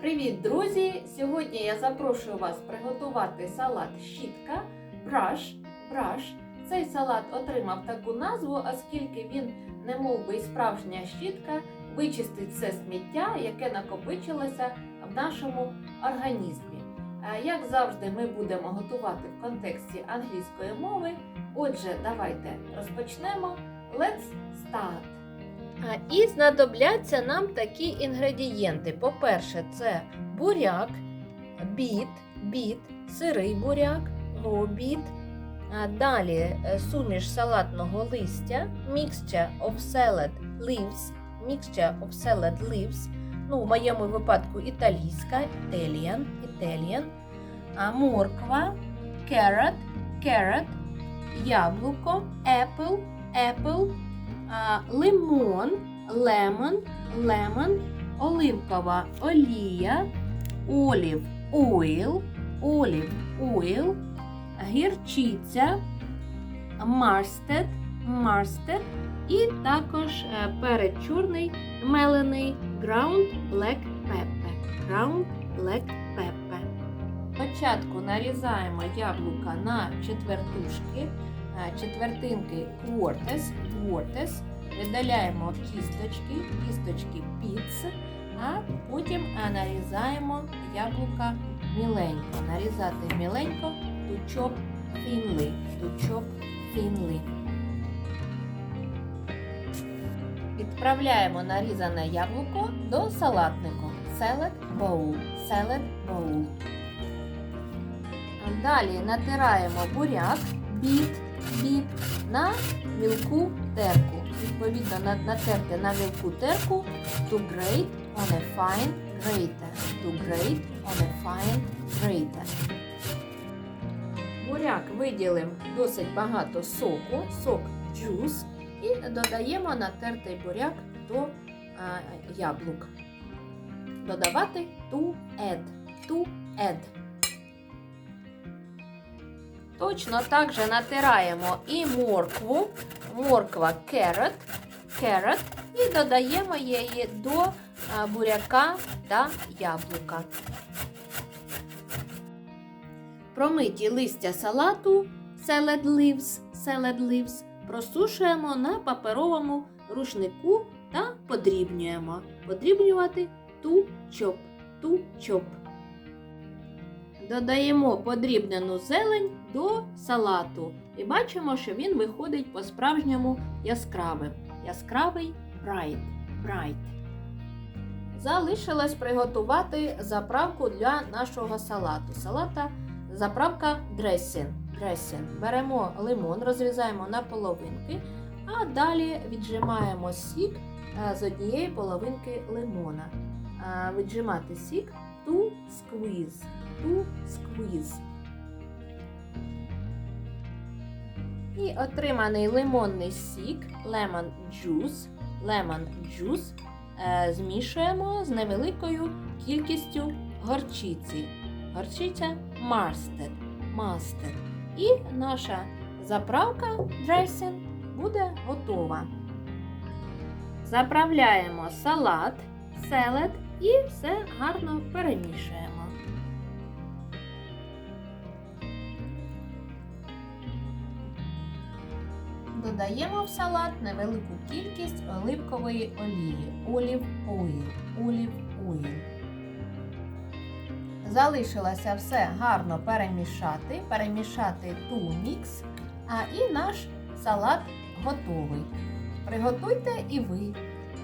Привіт, друзі! Сьогодні я запрошую вас приготувати салат щітка браш. браш. Цей салат отримав таку назву, оскільки він, не мов би, і справжня щітка, вичистить все сміття, яке накопичилося в нашому організмі. Е, Як завжди, ми будемо готувати в контексті англійської мови. Отже, давайте розпочнемо. Let's start! І знадобляться нам такі інгредієнти. По-перше, це буряк, біт, біт, сирий буряк, робіт. Далі е, суміш салатного листя, mixture of salad leaves, mixture of salad leaves, ну, в моєму випадку італійська, Italian, Italian, морква, carrot, carrot, яблуко, apple, apple, лимон, лемон, лемон, оливкова олія, олів, ойл, олів, ойл, гірчиця, марстед, марстед і також е, перець чорний мелений ground black pepper. Ground black pepper. Спочатку нарізаємо яблука на четвертушки, четвертинки quarters, quarters, видаляємо кісточки, кісточки піц, а потім нарізаємо яблука міленько. Нарізати міленько chop thinly, to thinly. Відправляємо нарізане яблуко до салатнику. Salad bowl, salad bowl. Далі натираємо буряк, біт, біт на мілку терку. Відповідно, на- натерти на мілку терку to grate on a fine grater. To grate on a fine grater. Буряк виділимо досить багато соку, сок juice, і додаємо натертий буряк до а, яблук. Додавати to add. To add. Точно так же натираємо і моркву, морква carrot, carrot і додаємо її до буряка та яблука. Промиті листя салату salad leaves, salad leaves просушуємо на паперовому рушнику та подрібнюємо. Подрібнювати to chop, to chop. Додаємо подрібнену зелень до салату і бачимо, що він виходить по-справжньому яскравим. Яскравий bright, bright. Залишилось приготувати заправку для нашого салату. Салата заправка dressing. dressing. Беремо лимон, розрізаємо на половинки, а далі віджимаємо сік е, з однієї половинки лимона. Е, Віджимати сік squeeze. To squeeze. І отриманий лимонний сік, lemon juice, lemon juice змішуємо з невеликою кількістю горчиці. Горчиця mustard, mustard. І наша заправка dressing буде готова. Заправляємо салат, селед і все гарно перемішуємо. Додаємо в салат невелику кількість оливкової олії. Олів ойл. Олів ойл. Залишилося все гарно перемішати, перемішати ту мікс, а і наш салат готовий. Приготуйте і ви.